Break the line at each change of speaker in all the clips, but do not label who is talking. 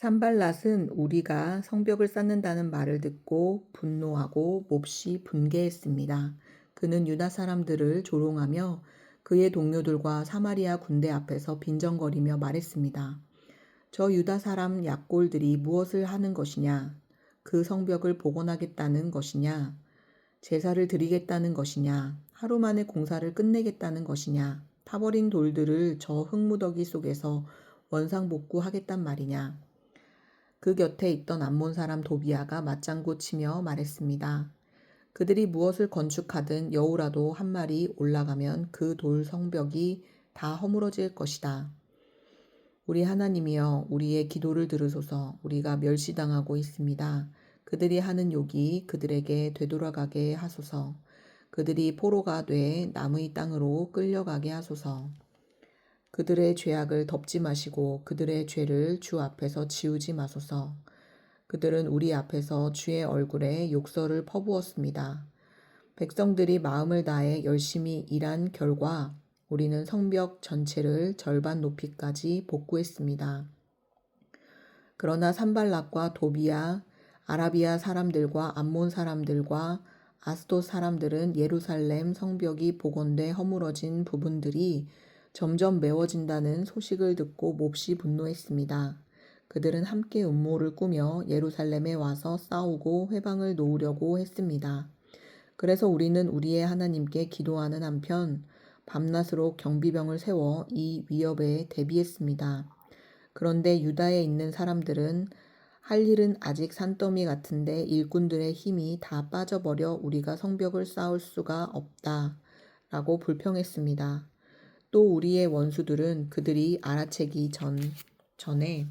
산발랏은 우리가 성벽을 쌓는다는 말을 듣고 분노하고 몹시 분개했습니다. 그는 유다 사람들을 조롱하며 그의 동료들과 사마리아 군대 앞에서 빈정거리며 말했습니다. 저 유다 사람 약골들이 무엇을 하는 것이냐? 그 성벽을 복원하겠다는 것이냐? 제사를 드리겠다는 것이냐? 하루 만에 공사를 끝내겠다는 것이냐? 타버린 돌들을 저 흙무더기 속에서 원상복구하겠단 말이냐? 그 곁에 있던 암몬 사람 도비아가 맞장구 치며 말했습니다. 그들이 무엇을 건축하든 여우라도 한 마리 올라가면 그 돌 성벽이 다 허물어질 것이다. 우리 하나님이여 우리의 기도를 들으소서 우리가 멸시당하고 있습니다. 그들이 하는 욕이 그들에게 되돌아가게 하소서. 그들이 포로가 돼 남의 땅으로 끌려가게 하소서. 그들의 죄악을 덮지 마시고 그들의 죄를 주 앞에서 지우지 마소서. 그들은 우리 앞에서 주의 얼굴에 욕설을 퍼부었습니다. 백성들이 마음을 다해 열심히 일한 결과 우리는 성벽 전체를 절반 높이까지 복구했습니다. 그러나 산발락과 도비아, 아라비아 사람들과 암몬 사람들과 아스도 사람들은 예루살렘 성벽이 복원돼 허물어진 부분들이 점점 메워진다는 소식을 듣고 몹시 분노했습니다. 그들은 함께 음모를 꾸며 예루살렘에 와서 싸우고 회방을 놓으려고 했습니다. 그래서 우리는 우리의 하나님께 기도하는 한편 밤낮으로 경비병을 세워 이 위협에 대비했습니다. 그런데 유다에 있는 사람들은 할 일은 아직 산더미 같은데 일꾼들의 힘이 다 빠져버려 우리가 성벽을 쌓을 수가 없다. 라고 불평했습니다. 또 우리의 원수들은 그들이 알아채기 전, 전에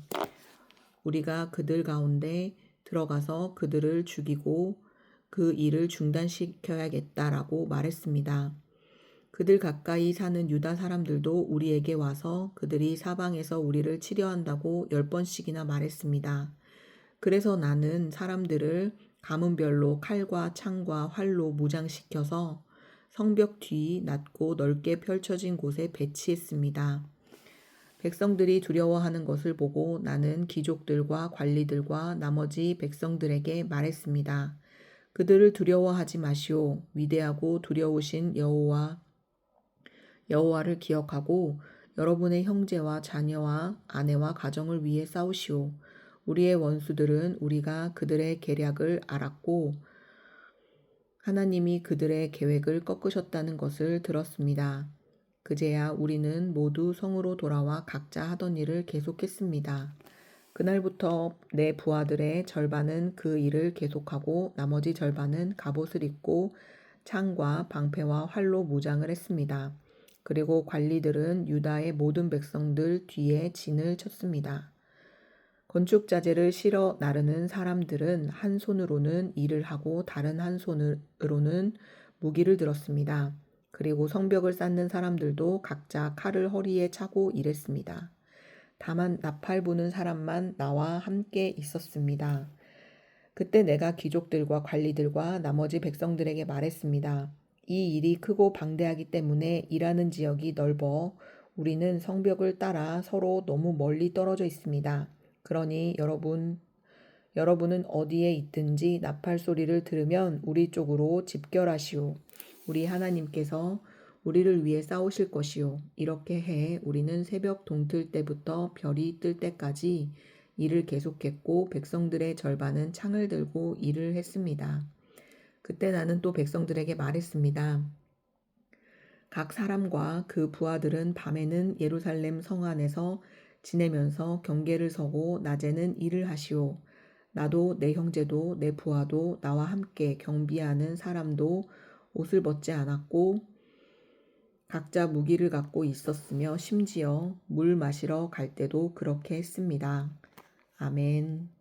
우리가 그들 가운데 들어가서 그들을 죽이고 그 일을 중단시켜야겠다라고 말했습니다. 그들 가까이 사는 유다 사람들도 우리에게 와서 그들이 사방에서 우리를 치려 한다고 열 번씩이나 말했습니다. 그래서 나는 사람들을 가문별로 칼과 창과 활로 무장시켜서 성벽 뒤 낮고 넓게 펼쳐진 곳에 배치했습니다. 백성들이 두려워하는 것을 보고 나는 귀족들과 관리들과 나머지 백성들에게 말했습니다. 그들을 두려워하지 마시오. 위대하고 두려우신 여호와 여호와를 기억하고 여러분의 형제와 자녀와 아내와 가정을 위해 싸우시오. 우리의 원수들은 우리가 그들의 계략을 알았고 하나님이 그들의 계획을 꺾으셨다는 것을 들었습니다. 그제야 우리는 모두 성으로 돌아와 각자 하던 일을 계속했습니다. 그날부터 내 부하들의 절반은 그 일을 계속하고 나머지 절반은 갑옷을 입고 창과 방패와 활로 무장을 했습니다. 그리고 관리들은 유다의 모든 백성들 뒤에 진을 쳤습니다. 건축 자재를 실어 나르는 사람들은 한 손으로는 일을 하고 다른 한 손으로는 무기를 들었습니다. 그리고 성벽을 쌓는 사람들도 각자 칼을 허리에 차고 일했습니다. 다만 나팔 부는 사람만 나와 함께 있었습니다. 그때 내가 귀족들과 관리들과 나머지 백성들에게 말했습니다. 이 일이 크고 방대하기 때문에 일하는 지역이 넓어 우리는 성벽을 따라 서로 너무 멀리 떨어져 있습니다. 그러니 여러분, 여러분은 어디에 있든지 나팔 소리를 들으면 우리 쪽으로 집결하시오. 우리 하나님께서 우리를 위해 싸우실 것이요. 이렇게 해 우리는 새벽 동틀 때부터 별이 뜰 때까지 일을 계속했고 백성들의 절반은 창을 들고 일을 했습니다. 그때 나는 또 백성들에게 말했습니다. 각 사람과 그 부하들은 밤에는 예루살렘 성 안에서 지내면서 경계를 서고 낮에는 일을 하시오. 나도 내 형제도 내 부하도 나와 함께 경비하는 사람도 옷을 벗지 않았고 각자 무기를 갖고 있었으며 심지어 물 마시러 갈 때도 그렇게 했습니다. 아멘.